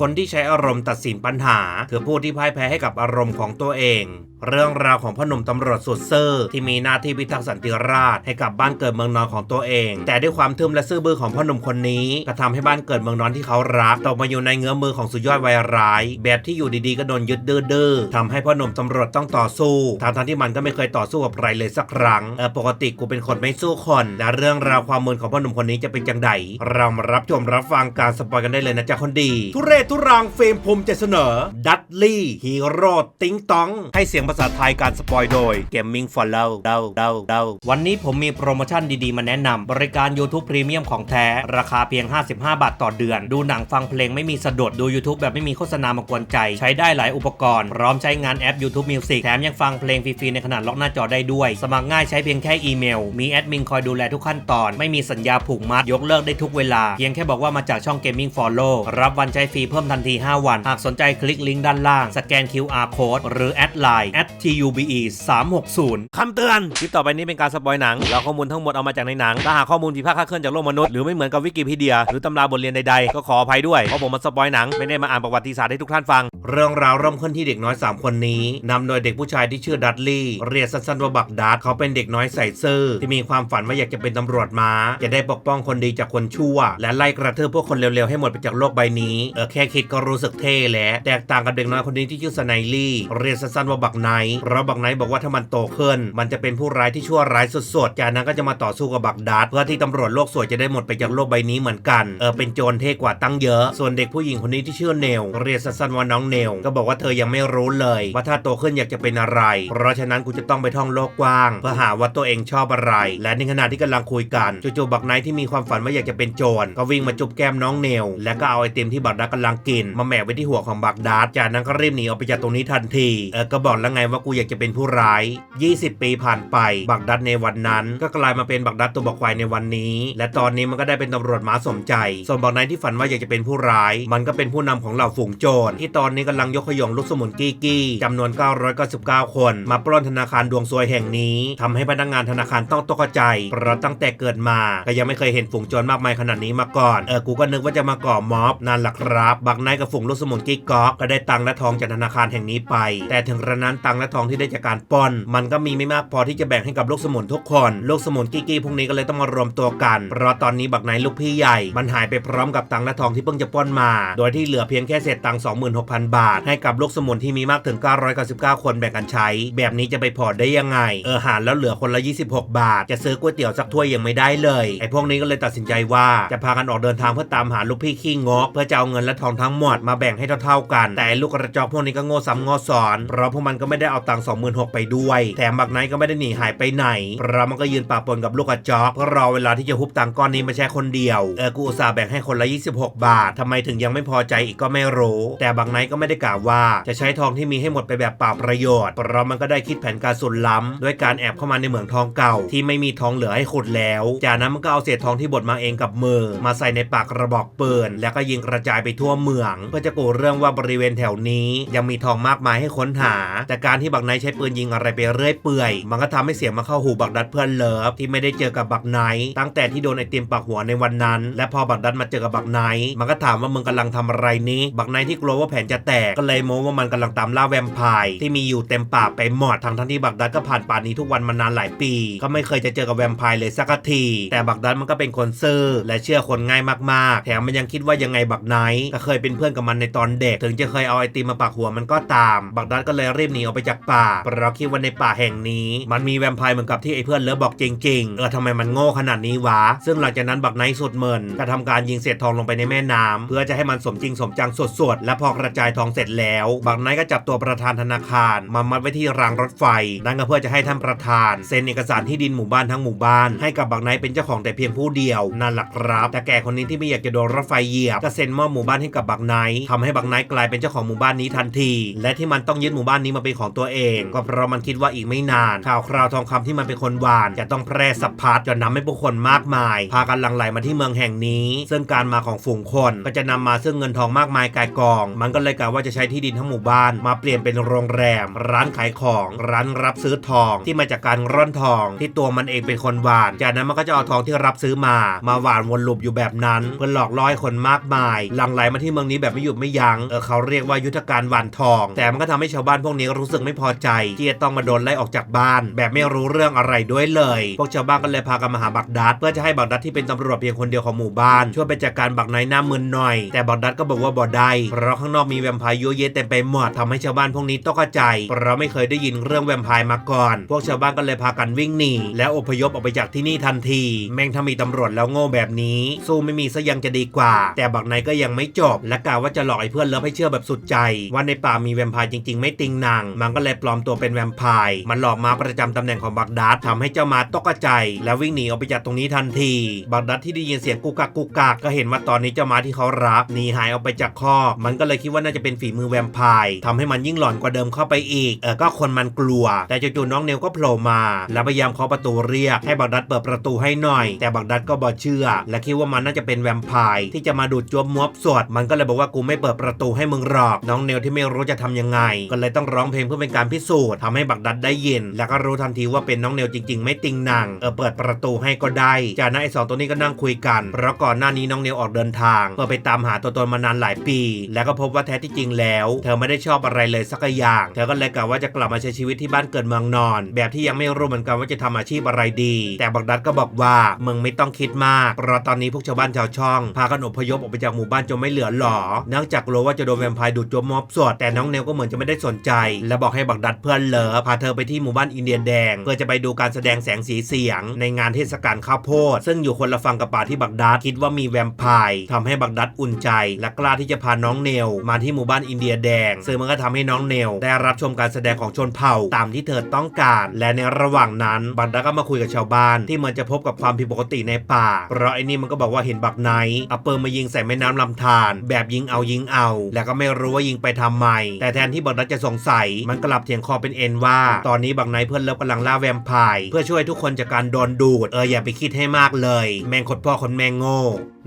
คนที่ใช้อารมณ์ตัดสินปัญหา คือผู้ที่พ่ายแพ้ให้กับอารมณ์ของตัวเอง เรื่องราวของพ่อหนุ่มตำรวจสุดเซื่อที่มีหน้าที่พิทักษ์สันติราษฎร์ให้กับบ้านเกิดเมืองนอนของตัวเอง แต่ด้วยความทึมและซื่อบื้อของพ่อหนุ่มคนนี้ก็ทำให้บ้านเกิดเมืองนอนที่เขารักตกมาอยู่ในเงื้อมือของสุดยอดวายร้าย แบบที่อยู่ดีๆก็โดนยึดดื้อๆทำให้พ่อหนุ่มตำรวจต้องต่อสู้ทางทที่มันก็ไม่เคยต่อสู้กับใครเลยสักครั้งเออปกติกูเป็นคนไม่สู้คนและเรื่องราวความมึนของพ่อหนุ่มคนนี้จะเป็นจังไดเรามารับชมรับฟังการสปอยกันได้เลยนะจ๊ะคนดี ทุเรศทุรังเฟรมภูมิจะเสนอ ดัตลี่ฮีโร่ติงตอง ให้เสียงภาษาไทยการสปอยโดย Gaming for l o v เดาเดาเดาวันนี้ผมมีโปรโมชั่นดีๆ มาแนะนำบริการ YouTube Premium ของแท้ ราคาเพียง 55 บาทต่อเดือน ดูหนังฟังเพลงไม่มีสะดุดดู YouTube แบบไม่มีโฆษณามากวนใจ ใช้ได้หลายอุปกรณ์ พร้อมใช้งานแอป YouTube Music แถมยังฟังเพลงฟรีๆในขนาดล็อกหน้าจอได้ด้วย สมัครง่ายใช้เพียงแค่อีเมล มีแอดมินคอยดูแลทุกขั้นตอน ไม่มีสัญญาผูกมัด ยกเลิกได้ทุกเวลา เพียงแค่บอกว่ามาจากช่อง Gaming Follow รับวันใช้ฟรีพิ่มทันที 5 วัน หากสนใจคลิกลิงก์ด้านล่าง สแกน QR Code หรือแอดไลน์ @tube 360คำเตือน คลิปต่อไปนี้เป็นการสปอยหนัง เราข้อมูลทั้งหมดเอามาจากในหนัง ถ้าหากข้อมูลผิดพลาดคลาดเคลื่อนจากโลกมนุษย์ หรือไม่เหมือนกับวิกิพีเดีย หรือตำราบทเรียนใดๆ ก็ขออภัยด้วย เพราะผมมาสปอยหนัง ไม่ได้มาอ่านประวัติศาสตร์ให้ทุกท่านฟัง เรื่องราวเริ่มขึ้นที่เด็กน้อย 3 คนนี้นำโดยเด็กผู้ชายที่ชื่อดัตลี่ เรียกสั้นๆว่าบักดัตเขาเป็นเด็กน้อยใส่ซื่อที่มีความฝันว่าอยากจะเป็นตำรวจมาจะได้ปกป้องคนดีจากคนชั่ว และไล่กระทืบพวกคนเร็วๆให้หมดไปจากโลกใบนี้เออแค่คิดก็รู้สึกเท่แล้วแตกต่างกับเด็กน้อยคนนี้ที่ชื่อสไนลี่เรียกสั้นๆว่าบักไนเพราะบักไนบอกว่าถ้ามันโตขึ้น มันจะเป็นผู้ร้ายที่ชั่วร้ายสุดๆ จากนั้นก็จะมาต่อสู้กับบักดัตเพื่อที่ตำรวจโลกสวยจะได้หมดไปจากโลกใบนี้เหมือนกันเออเป็นโจรเท่กว่าตั้งเยอะ ส่วนเด็กผู้หญิงคนนี้ที่ชื่อเนลเรียกสั้นๆว่าน้องเนลก็บอกว่าเธอยังไม่รู้เลย ว่าถ้าโตขึ้นอยากจะเป็นอะไร เพราะฉะนั้นกูจะต้องไปท่องโลกกว้าง เพื่อหาว่าตัวเองชอบอะไร และในขณะที่กำลังคุยกันจู่ๆบักไนที่มีความฝันว่าอยากจะเป็นโจรก็วิ่งมาจุบแก้มน้องเนลและก็เอาไอติมที่บักดัตกำลังกินมาแหมะไว้ที่หัวของบักดัตจากนั้นก็รีบหนีออกไปจากตรงนี้ทันที เออก็บอกแล้วไงว่ากูอยากจะเป็นผู้ร้าย 20 ปีผ่านไป บักดัตในวันนั้น ก็กลายมาเป็นบักดัตตัวบักควายในวันนี้ และตอนนี้มันก็ได้เป็นตำรวจหมาสมใจ ส่วนบักนท์ที่ฝันว่าอยากจะเป็นผู้ร้าย มันก็เป็นผู้นำของเหล่าฝูงโจรที่ตอนนี้กำลังยกขยงลูกสมุนกี้กี้จำนวน 999 คน มาปล้นธนาคารดวงซวยแห่งนี้ทำให้พนักงานธนาคารต้องตกใจเพราะตั้งแต่เกิดมาก็ยังไม่เคยเห็นฝูงโจรมากมายขนาดนี้มาก่อนเออกูก็นึกว่าจะมาก่อม็อบนั่นแหละครับบักไนท์กับฝูงลูกสมุนกิ๊กก๊อกก็ได้ตังค์และทองจากธนาคารแห่งนี้ไป แต่ถึงกระนั้นตังค์และทองที่ได้จากการปล้นมันก็มีไม่มากพอที่จะแบ่งให้กับลูกสมุนทุกคนลูกสมุนกิ๊กกี้พวกนี้ก็เลยต้องมารวมตัวกัน เพราะตอนนี้บักไนท์ลูกพี่ใหญ่ มันหายไปพร้อมกับตังค์และทองที่เพิ่งจะปล้นมา โดยที่เหลือเพียงแค่เศษตังค์26,000 บาท ให้กับลูกสมุนที่มีมากถึง 999 คนแบ่งกันใช้ แบบนี้จะไปพอได้ยังไง เออหารแล้วเหลือคนละ 26 บาท จะซื้อก๋วยเตี๋ยวสักถ้วยยังไม่ได้เลยไอ้พวกนี้ก็เลยตัดสินใจว่าจะพากันออกเดินทางเพื่อตามหาลูกพี่ขี้งกเพื่อจะเอาเงินและทองทั้งหมดมาแบ่งให้เท่าๆกัน แต่ลูกกระจอกพวกนี้ก็โง่ซ้ำโง่ซ้อน เพราะพวกมันก็ไม่ได้เอาตังค์26,000ไปด้วย แถมบักไนก็ไม่ได้หนีหายไปไหน เพราะมันก็ยืนปะปนกับลูกกระจอกเพื่อรอเวลาที่จะฮุบตังค์ก้อนนี้มาแช่คนเดียว เออ กูอุตส่าห์แบ่งให้คนละ 26 บาททำไมถึงยังไม่พอใจอีกก็ไม่รู้ แต่บักไนก็ไม่ได้กล่าวว่า จะใช้ทองที่มีให้หมดไปแบบเปล่าประโยชน์ เพราะมันก็ได้คิดแผนการสุดล้ำด้วยการแอบเข้ามาในเหมืองทองเก่า ที่ไม่มีทองเหลือให้ขุดแล้ว จากนั้นมันก็เอาเศษทองที่บดมาเองกับมือ มาใส่ในปากกระบอกปืน แล้วก็ยิงกระจายไปทั่วเมือง เพื่อจะกูเรื่องว่าบริเวณแถวนี้ ยังมีทองมากมายให้ค้นหา แต่การที่บักไนท์ใช้ปืนยิงอะไรไปเรื่อยเปื่อย มันก็ทำให้เสียงมาเข้าหูบักดัดเพื่อนเลิฟที่ไม่ได้เจอกับบักไนท์ตั้งแต่ที่โดนไอติมปักหัวในวันนั้น และพอบักดัดมาเจอกับบักไนท์มันก็ถามว่ามึงกำลังทำอะไรนี้ บักไนท์ที่กลัวว่าแผนจะแตกก็เลยโม้ว่ามันกำลังตามล่าแวมไพร์ที่มีอยู่เต็มป่าไปหมดทั้งทั้งที่บักดัดก็ผ่านป่านี้ทุกวันมานานหลายปี ก็ไม่เคยจะเจอกับแวมไพร์เลยสักที แต่บักดัดมันก็เป็นคนซื่อและเชื่อคนง่ายมากๆ แถมมันยังคิดว่ายังไงบักไนท์ก็เคยเป็นเพื่อนกับมันในตอนเด็ก ถึงจะเคยเอาไอติมมาปักหัวมันก็ตาม บักดัดก็เลยรีบหนีออกไปจากป่าเพราะคิดว่าในป่าแห่งนี้ มันมีแวมไพร์เหมือนกับที่ไอเพื่อนเลิฟบอกจริงๆเออทำไมมันโง่ขนาดนี้วะ ซึ่งหลังจากนั้นบักไนท์สุดเมินก็ทำการยิงเศษทองลงไปในแม่น้ำเพื่อจะให้มันสมจริงสมจังสดๆและพอกระจายทองเสร็จแล้ว บักไนท์ก็จับตัวประธานธนาคาร มามัดไว้ที่รางรถไฟ นั่นก็เพื่อจะให้ท่านประธานเซ็นเอกสารที่ดินหมู่บ้านทั้งหมู่บ้าน ให้กับบักไนท์เป็นเจ้าของแต่เพียงผู้เดียวนั่นแหละครับแต่แกคนนี้ที่ไม่อยากจะโดนรถไฟเหยียบก็เซ็นมอบหมู่บ้านให้กับบักไนท์ทำให้บักไนท์กลายเป็นเจ้าของหมู่บ้านนี้ทันที และที่มันต้องยึดหมู่บ้านนี้มาเป็นของตัวเอง ก็เพราะมันคิดว่าอีกไม่นานข่าวคราวทองคำที่มันเป็นคนหวาน จะต้องแพร่สะพัดจนนำให้ผู้คนมากมาย พากันหลั่งไหลมาที่เมืองแห่งนี้ ซึ่งการมาของฝูงคน ก็จะนำมาซึ่งเงินทองมากมายกายกอง มันก็เลยกะว่าจะใช้ที่ดินทั้งหมู่บ้าน มาเปลี่ยนเป็นโรงแรม ร้านขายของร้านรับซื้อทองที่มาจากการร่อนทอง ที่ตัวมันเองเป็นคนหวาน จากนั้นมันก็จะเอาทองที่รับซื้อมา มาหวานวนลูปอยู่แบบนั้นเพื่อหลอกล่อให้คนมากมายหลั่งไหลมาที่เมืองนี้แบบไม่หยุดไม่ยัง้งเออเขาเรียกว่ายุทธการหวานทอง แต่มันก็ทำให้ชาวบ้านพวกนี้รู้สึกไม่พอใจ ที่จะต้องมาโดนไล่ออกจากบ้าน แบบไม่รู้เรื่องอะไรด้วยเลย พวกชาวบ้านก็เลยพากันมาหาบักดัดเพื่อจะให้บักดัดที่เป็นตำรวจเพียงคนเดียวของหมู่บ้านช่วยไปจัดการบักไนหน้ามึนหน่อย แต่บักดัดก็บอกว่าบ่ได้เพราะข้างนอกมีแวมไพร์ยั่วเยะเต็มไปหมดทำให้ชาวบ้านพวกนี้ตกใจเพราะไม่เคยได้ยินเรื่องแวมไพร์มาก่อน พวกชาวบ้านก็เลยพากันวิ่งหนีแล้วอพยพออกไปจากที่นี่ทันที แม่งถ้ามีตำรวจแล้วโง่แบบนี้ สู้ไม่มีซะยังจะดีกว่า แต่บักไนก็ยังไม่จบและกล่าวว่าจะหลอกไอ้เพื่อนเลิฟให้เชื่อแบบสุดใจ ว่าในป่ามีแวมไพร์จริง ๆ ไม่ติงนางมันก็เลยปลอมตัวเป็นแวมไพร์มันหลอกมาประจำตำแหน่งของบักดัดทำให้เจ้ามาตกใจ แล้ววิ่งหนีออกไปจากตรงนี้ทันที บักดัดที่ได้ยินเสียงกุกกักกุกกักก็เห็นว่าตอนนี้เจ้ามาที่เขารักหนีหายออกไปจากคอกมันก็เลยคิดว่าน่าจะเป็นฝีมือแวมไพร์ทำให้มันยิ่งหลอนกว่าเดิมเข้าไปอีกเออก็คนมันกลัว แต่จู่ๆน้องเนวก็โผล่มา แล้วพยายามเคาะประตูเรียกให้บักดัดเปิดประตูให้หน่อย แต่บักดัดก็บอเชื่อ และคิดว่ามันน่าจะเป็นแวมไพร์ที่จะมาดูดจวบมวบสดมันก็เลยบอกว่ากูไม่เปิดประตูให้มึงหรอกน้องเนวที่ไม่รู้จะทำยังไง ก็เลยต้องร้องเพลงเพื่อเป็นการพิสูจน์ทำให้บักดัดได้ยิน แล้วก็รู้ทันทีว่าเป็นน้องเนวจริง ๆ ไม่ติงนังเออเปิดประตูให้ก็ได้ จากนั้นไอ้สองตัวนี้ก็นั่งคุยกัน เพราะก่อนหน้านี้น้องเนวออกเดินทางเพื่อไปตามหาตัวตนมานานหลายปี แล้วก็พบว่าแท้ที่จริงแล้ว เธอไม่ได้ชอบอะไรเลยสักอย่าง เธอก็เลยกะว่าจะกลับมาใช้ชีวิตที่บ้านเกิดเมืองนอน แบบที่ยังไม่รู้เหมือนกันว่าจะทำอาชีพอะไรดี แต่บักดัดก็บอกว่ามึงไม่ต้องคิดมากเพราะตอนนี้พวกชาวบ้านชาวช่อง พากันอพยพออกไปจากหมู่บ้านจนไม่เหลือหลอเนื่องจากกลัวว่าจะโดนแวมไพร์ดูดจมมอบสวดแต่น้องเนวก็เหมือนจะไม่ได้สนใจ และบอกให้บักดัดเพื่อนเลิฟพาเธอไปที่หมู่บ้านอินเดียแดง เพื่อจะไปดูการแสดงแสงสีเสียง ในงานเทศกาลข้าวโพด ซึ่งอยู่คนละฝั่งกับป่าที่บักดัดคิดว่ามีแวมไพร์ทำให้บักดัดอุ่นใจ และกล้าที่จะพาน้องเนวมาที่หมู่บ้านอินเดียแดง ซึ่งมันก็ทำให้น้องเนวได้รับชมการแสดงของชนเผ่าตามที่เธอต้องการ และในระหว่างนั้นบักดัดก็มาคุยกับชาวบ้าน ที่เหมือนจะพบกับความผิดปกติในป่าเพราะไอ้นี่มันก็บอกว่าเห็นบักไนท์เอาปืนมายิงใส่แม่น้ำลำธารแบบยิงเอายิงเอา แล้วก็ไม่รู้ว่ายิงไปทำไม แต่แทนที่บักดัดจะสงสัย มันกลับเถียงคอเป็นเอ็นว่า ตอนนี้บักไนเพื่อนเลิฟกำลังล่าแวมไพร์เพื่อช่วยทุกคนจากการโดนดูด เอออย่าไปคิดให้มากเลย แมงคดพ่อคนแมงโง่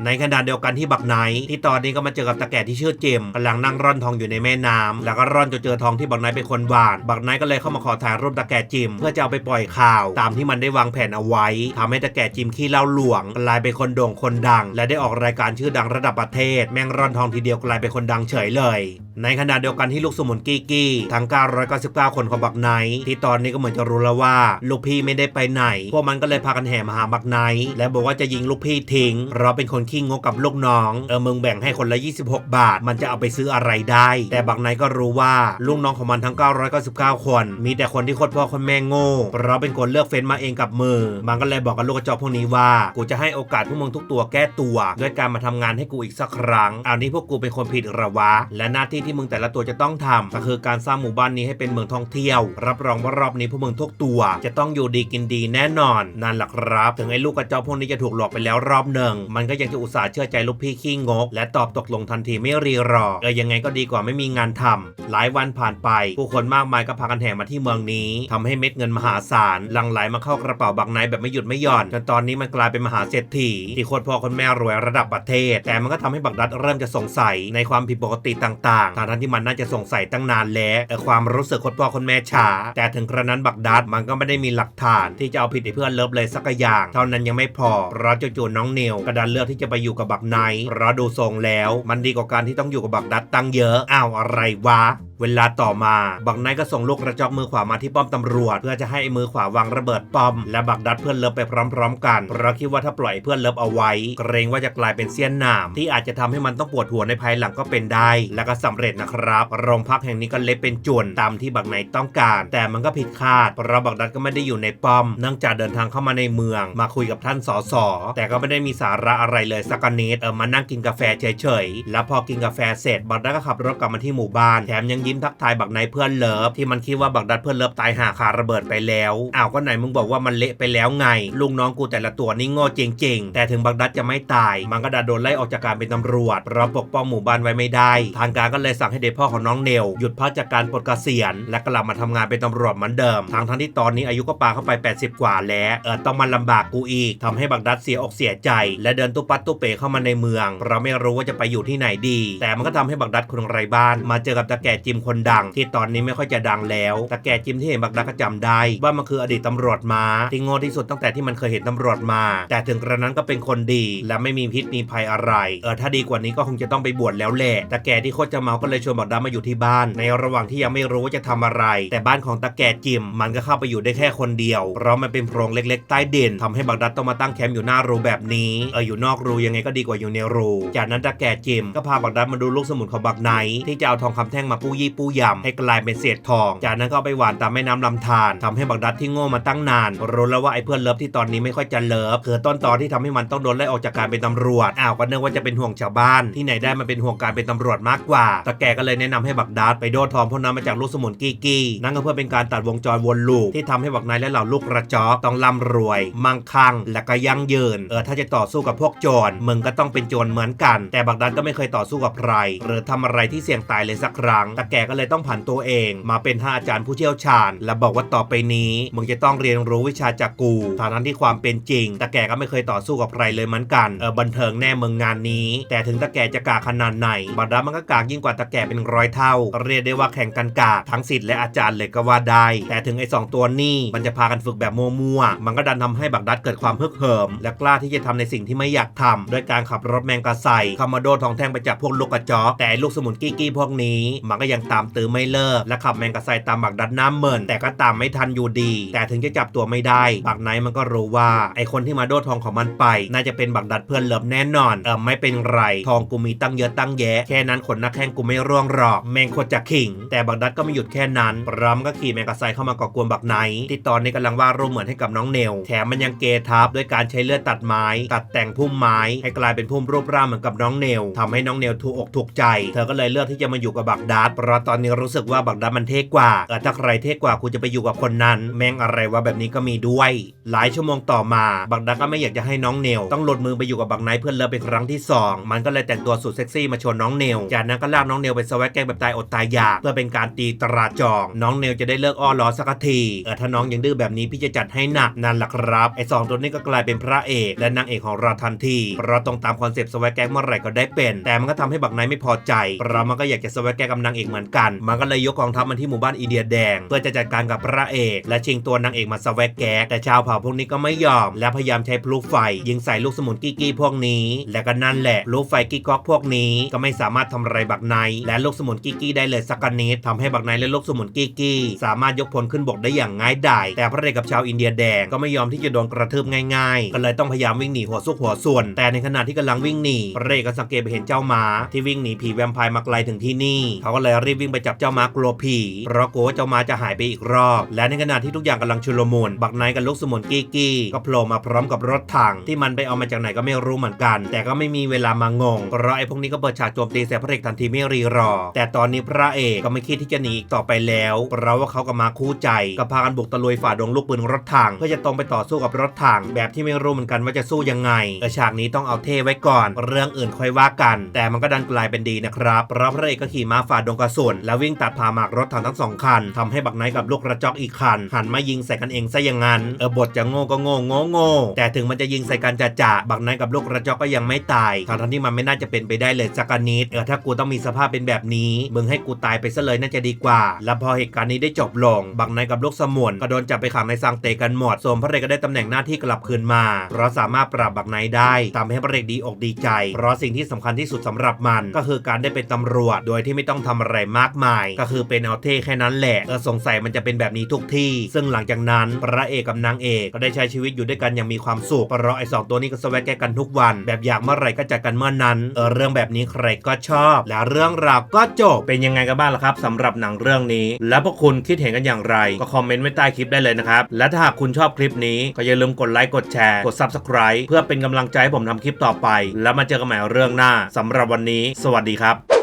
ในขณะเดียวกันที่บักไนที่ตอนนี้ก็มาเจอกับตาแก่ที่ชื่อเจมกำลังนั่งร่อนทองอยู่ในแม่น้ำแล้วก็ร่อนจนเจอทองที่บักไนเป็นคนหวานบักไนก็เลยเข้ามาขอถ่ายรูปตาแก่จิม เพื่อจะเอาไปปล่อยข่าว ตามที่มันได้วางแผนเอาไว้ทำให้ตาแก่จิมขี้เล่าหลวงกลายเป็นคนโด่งคนดัง และได้ออกรายการชื่อดังระดับประเทศแมงร่อนทองทีเดียวกลายเป็นคนดังเฉยเลย ในขณะเดียวกันที่ลูกสมุนกี้กี้ทั้ง 999 คนของบักไนที่ตอนนี้ก็เหมือนจะรู้แล้วว่า ลูกพี่ไม่ได้ไปไหน พวกมันก็เลยพากันแห่มาหาบักไนและบอกว่าจะยิงลูกพี่ทิ้ง เราเป็นคนขี้งกกับลูกน้อง เออมึงแบ่งให้คนละ 26 บาท มันจะเอาไปซื้ออะไรได้ แต่บักไนก็รู้ว่าลูกน้องของมันทั้ง 999 คน มีแต่คนที่โคตรพ่อคนแม่โง่เพราะเป็นคนเลือกเฟ้นมาเองกับมือ มันก็เลยบอกกับลูกกระจอกพวกนี้ว่า กูจะให้โอกาสพวกมึงทุกตัวแก้ตัว ด้วยการมาทำงานให้กูอีกสักครั้ง เอานี้พวกกูเป็นคนผิดหรอวะ และหน้าที่ที่มึงแต่ละตัวจะต้องทำก็คือการสร้างหมู่บ้านนี้ให้เป็นเมืองท่องเที่ยว รับรองว่ารอบนี้พวกมึงทุกตัว จะต้องอยู่ดีกินดีแน่นอนนั่นแหละครับถึงไอ้ลูกกระจอกพวกนี้จะถูกหลอกไปแล้วรอบหนึ่งมันก็ยังจะอุตส่าห์เชื่อใจลูกพี่ขี้งก และตอบตกลงทันทีไม่รีรอเออยังไงก็ดีกว่าไม่มีงานทำหลายวันผ่านไป ผู้คนมากมายก็พากันแห่มาที่เมืองนี้ทำให้เม็ดเงินมหาศาลหลั่งไหลมาเข้ากระเป๋าบักไนท์แบบไม่หยุดไม่หย่อนจนตอนนี้มันกลายเป็นมหาเศรษฐีที่โคตรพ่อคนแม่รวยระดับประเทศ แต่มันก็ทำให้บักดัดเริ่มจะสงสัยในความผิดปกติต่างๆทางทั้งที่มันน่าจะสงสัยตั้งนานแล้วแต่ความรู้สึกคนพ่อคนแม่ช้า แต่ถึงกระนั้นบักดัดมันก็ไม่ได้มีหลักฐานที่จะเอาผิดให้เพื่อนเลิฟเลยสักอย่าง เท่านั้นยังไม่พอเพราะจู่ๆน้องเนวกระดันเลือกที่จะไปอยู่กับบักไนเพราะดูทรงแล้ว มันดีกว่าการที่ต้องอยู่กับบักดัดตั้งเยอะอ้าวอะไรวะ เวลาต่อมา บักไนก็ส่งลูกกระจอกมือขวามาที่ป้อมตำรวจ เพื่อจะให้มือขวาวางระเบิดป้อม และบักดัดเพื่อนเลิฟไปพร้อม ๆ กันเพราะคิดว่าถ้าปล่อยเพื่อนเลิฟเอาไว้ เกรงว่าจะกลายเป็นเสี้ยนหนามที่อาจจะทำให้มันต้องปวดหัวในภายหลังก็เป็นได้ และก็สำเร็จนะครับ โรงพักแห่งนี้ก็เละเป็นจุนตามที่บักไนต้องการ แต่มันก็ผิดคาดเพราะบักดัดก็ไม่ได้อยู่ในป้อมเนื่องจากเดินทางเข้ามาในเมือง มาคุยกับท่านสสแต่ก็ไม่ได้มีสาระอะไรเลยสักนิดเออมานั่งกินกาแฟเฉยๆแล้วพอกินกาแฟเสร็จบักดัดก็ขับรถกลับมาที่หมู่บ้านแถมยังยิ้มทักทายบักไนเพื่อนเลิฟที่มันคิดว่าบักดัดเพื่อนเลิฟตายหาคาระเบิดไปแล้วอ้าวก็ไหนมึงบอกว่ามันเละไปแล้วไงลูกน้องกูแต่ละตัวนี่โง่จริงๆ แต่ถึงบักดัดจะไม่ตาย มันก็ดันโดนไล่ออกจากการเป็นตำรวจเพราะปกป้องหมู่บ้านไว้ไม่ได้ ทางการก็เลยสั่งให้เด็กพ่อของน้องเนลหยุดพักจากการปลดเกษียณ และกลับมาทำงานเป็นตำรวจเหมือนเดิมทางทั้งที่ตอนนี้อายุก็ปาเข้าไป 80 กว่าแล้วเออต้องมาลำบากกูอีกทำให้บักดัดเสียอกเสียใจ และเดินตุปัดตุเป๋เข้ามาในเมือง เราไม่รู้ว่าจะไปอยู่ที่ไหนดี แต่มันก็ทำให้บักดัดคนไร้บ้าน มาเจอกับตาแก่จิมมคนดัง ที่ตอนนี้ไม่ค่อยจะดังแล้ว แตาแก่จิมที่เห็นบักดักก็จำได้ ว่ามันคืออดีตตำรวจมาที่โง่ที่สุดตั้งแต่ที่มันเคยเห็นตำรวจมา แต่ถึงกระนั้นก็เป็นคนดี และไม่มีพิษมีภัยอะไร เออถ้าดีกว่านี้ก็คงจะต้องไปบวชแล้วแหละตาแก่ที่โคตรจะเมาก็เลยชวนบักดักมาอยู่ที่บ้าน ในระหว่างที่ยังไม่รู้ว่าจะทำอะไร แต่บ้านของตาแก่จิม มันก็เข้าไปอยู่ได้แค่คนเดียว เพราะมันเป็นโพรงเล็กๆ ใต้ดินทำให้บักดักต้องมาตั้งแคมป์อยู่หน้ารูแบบนี้ เอออยู่นอกรูยังไงก็ดีกว่าอยู่ในรู จากนั้นตาแก่จิมก็พาบักดักมาดูลูกสมุนของบักไนที่จะเอาทองคำแท่งมาปู้ยีปูยำให้กลายเป็นเศษทอง จากนั้นก็เอาไปหวานตามแม่น้ำลำธารทำให้บักดักที่โง่มาตั้งนานรู้แล้วว่าไอ้เพื่อนเลิฟที่ตอนนี้ไม่ค่อยจะเลิฟคือต้นตอที่ทำให้มันต้องโดนไล่ออกจากการเป็นตำรวจอ้าวก็เนึกว่าจะเป็นห่วงชาวบ้านที่ไหนได้มาเป็นห่วงการเป็นตำรวจมากกว่าตาแก่ก็เลยแนะนำให้บักดักไปโดดทองพวกนั้นมาจากลูกสมุนกี้กี้นั่นก็เพื่อเป็นการตัดวงจรวนลูปที่ทำให้บักนท์และเหล่าลูกกระจอกต้องร่ำรวย มั่งคั่งและก็ยั่งยืนเออถ้าจะต่อสู้กับพวกโจรมึงก็ต้องเป็นโจรเหมือนกัน แต่บักดันก็ไม่เคยต่อสู้กับใครหรือทำอะไรที่เสี่ยงตายเลยสักครั้งตาแกก็เลยต้องผันตัวเอง มาเป็นท่านอาจารย์ผู้เชี่ยวชาญ และบอกว่าต่อไปนี้มึงจะต้องเรียนรู้วิชาจากกูทานั้นที่ความเป็นจริงตาแก่ก็ไม่เคยต่อสู้กับใครเลยเหมือนกันเออบันเทิงแน่มึงงานนี้ แต่ถึงตาแก่จะกากขนาดไหนบักดันมันก็กากยิ่งกว่าตาแก่เป็นร้อยเท่า เรียกได้ว่าแข่งกันกากทั้งศิษย์และอาจารย์เลยก็ว่าได้ แต่ถึงไอ้สองตัวนี่มันจะพากันฝึกแบบมั่วๆมันก็ดันทำให้บักดัดเกิดความฮึกเหิม และกล้าที่จะทำในสิ่งที่ไม่อยากทำด้วยการขับรถแมงกะไซคามาโดทองแท่งไปจับพวกลูกกระจอกแต่ลูกสมุนกี้กี้พวกนี้มันก็ยังตามตื้อไม่เลิก และขับแมงกะไซตามบักดัดน้ำเมินแต่ก็ตามไม่ทันอยู่ดี แต่ถึงจะจับตัวไม่ได้ บักไนมันก็รู้ว่า ไอคนที่มาโดทองของมันไป น่าจะเป็นบักดัดเพื่อนเลิฟแน่นอน เออไม่เป็นไร ทองกูมีตั้งเยอะตั้งแยะ แค่นั้นขนนักแข้งกูไม่ร่วงหรอกแมงโคตรจะขิง แต่บักดัดก็ไม่หยุดแค่นั้นพร้อมก็ขี่แมงกะไซเข้ามาก่อกวนบักไนที่ตอนนี้กำลังวาดรูปเหมือนให้กับน้องเนลแถมมันยังเกทับด้วยการใช้เลือดตัดไม้ ตัดแต่งพุ่มไม้ ให้กลายเป็นพุ่มรูปร่างเหมือนกับน้องเนลทำให้น้องเนลถูกอกถูกใจ เธอก็เลยเลือกที่จะมาอยู่กับบักดัดเพราะตอนนี้รู้สึกว่าบักดัดมันเท่กว่าเออถ้าใครเท่กว่ากูจะไปอยู่กับคนนั้น แม่งอะไรวะแบบนี้ก็มีด้วย หลายชั่วโมงต่อมา บักดัดก็ไม่อยากจะให้น้องเนลต้องหลดมือไปอยู่กับบักไนท์เพื่อนเลิฟเป็นครั้งที่สองมันก็เลยแต่งตัวสุดเซ็กซี่มาชวนน้องเนลจากนั้นก็ลากน้องเนลไปสวัสแกงแบบตายอดตายอยากเพื่อเป็นการตีตราจอง น้องเนลจะได้เลิกอ้อล้อสักทีเออถ้าน้องยังดื้อแบบนี้พี่จะจัดให้หนักนั่นแหละครับไอ้สองตัวนี้ก็กลายเป็นพระเอกและนางเอกของเราทันทีเพราะตรงตามคอนเซปต์สวัสแกงเมื่อไหร่ก็ได้เป็น แต่มันก็ทำให้บักไนท์ไม่พอใจเพราะมันก็อยากจะสวัสแกงกับนางเอกเมือนกัน มันก็เลยยกกองทัพมาที่หมู่บ้านอีเดียแดง เพื่อจะจัดการกับพระเอก และชิงตัวนางเอกมาสวัสแกล้งแต่ชาวเผ่าพวกนี้ก็ไม่ยอม และพยายามใช้พลุไฟ ยิงใส่ลูกสมุนกี้กี้พวกนี้ และก็นั่นแหละพลุไฟกี้ก๊อกพวกนี้ก็ไม่สามารถทำอะไรบักไนและลูกสมุนกี้กี้ได้เลยสักนิดทำให้บักไนและลูกสมุนกี้กี้สามารถยกพลขึ้นบกได้อย่างง่ายดายแต่พระเอกกับชาวอินเดียแดงก็ไม่ยอมที่จะโดนกระทืบง่ายๆ ก็เลยต้องพยายามวิ่งหนีหัวซุกหัวส่วน แต่ในขณะที่กำลังวิ่งหนีพระเอกก็สังเกตไปเห็นเจ้าม้าที่วิ่งหนีผีแวมไพร์มาไกลถึงที่นี่ เขาก็เลยรีบวิ่งไปจับเจ้าม้ากลผีเพราะกลัวว่าเจ้ามาจะหายไปอีกรอบ และในขณะที่ทุกอย่างกำลังชุลมุนบักไนกับลูกสมุนกี้กี้ก็โผล่มาพร้อมกับรถถังที่มันไปเอามาจากไหนก็ไม่รู้เหมือนกัน แต่ก็ไม่มีเวลามางงเพราะไอ้พวกนี้ก็เปิดฉากโจมตีใส่พระเอกทันทีไม่รีรอ แต่ตอนนี้พระเอกก็ไม่คิดที่จะหนีอีกต่อไปแล้วเพราะว่าเขากับมาคู่ใจก็พากันบุกตะลุยฝ่าดงลูกปืนรถถังเพื่อจะตรงไปต่อสู้กับรถถังแบบที่ไม่รู้เหมือนกันว่าจะสู้ยังไงแต่ฉากนี้ต้องเอาเท่ไว้ก่อน เรื่องอื่นค่อยว่ากัน แต่มันก็ดันกลายเป็นดีนะครับเพราะพระเอกก็ขี่ม้าฝ่าดงกระสุนแล้ววิ่งตัดผ่าหมากรถถังทั้งสองคันทำให้บักไนท์กับลูกกระจอกอีกคัน หันมายิงใส่กันเองซะอย่างนั้นเออบทจะโง่ก็โง่โง่โง่แต่ถึงมันจะยิงใส่กันจะจะบักไนท์กับลูกกระจอกก็ยังไม่ตายทั้งที่มันไม่น่าจะเป็นไปได้เลยสักนิดเออถ้ากูต้องมีสภาพเป็นแบบนี้มึงให้กูตายไปซะเลยน่าจะดีกว่า แล้วพอเหตุการณ์นี้ได้จบลงบักไนท์กับลูกสมุนก็โดนจับไปขังในซังเตกันหมดส่วนพระเอกก็ได้ตำแหน่งหน้าที่กลับคืนมา เพราะสามารถปราบบักไนท์ได้ทำให้พระเอกดีอกดีใจ เพราะสิ่งที่สำคัญที่สุดสำหรับมันก็คือการได้เป็นตำรวจ โดยที่ไม่ต้องทำอะไรมากมาย ก็คือเป็นเอาเท่แค่นั้นแหละเออสงสัยมันจะเป็นแบบนี้ทุกที่ ซึ่งหลังจากนั้นพระเอกกับนางเอกก็ได้ใช้ชีวิตอยู่ด้วยกันอย่างมีความสุขเพราะไอ้สองตัวนี้ก็สวัสแกกันทุกวัน แบบอยากเมื่อไหร่ก็จัดกันเมื่อนั้นเออเรื่องแบบนี้ใครก็ชอบ และเรื่องราวก็จบเป็นยังไงกันบ้างล่ะครับสำหรับหนังเรื่องนี้ แล้วพวกคุณคิดเห็นกันอย่างไร ก็คอมเมนต์ไว้ใต้คลิปได้เลยนะครับและถ้าหากคุณชอบคลิปนี้ก็อย่าลืมกดไลค์กดแชร์กด Subscribe เพื่อเป็นกำลังใจให้ผมทำคลิปต่อไป แล้วมาเจอกันใหม่เรื่องหน้าสำหรับวันนี้ สวัสดีครับ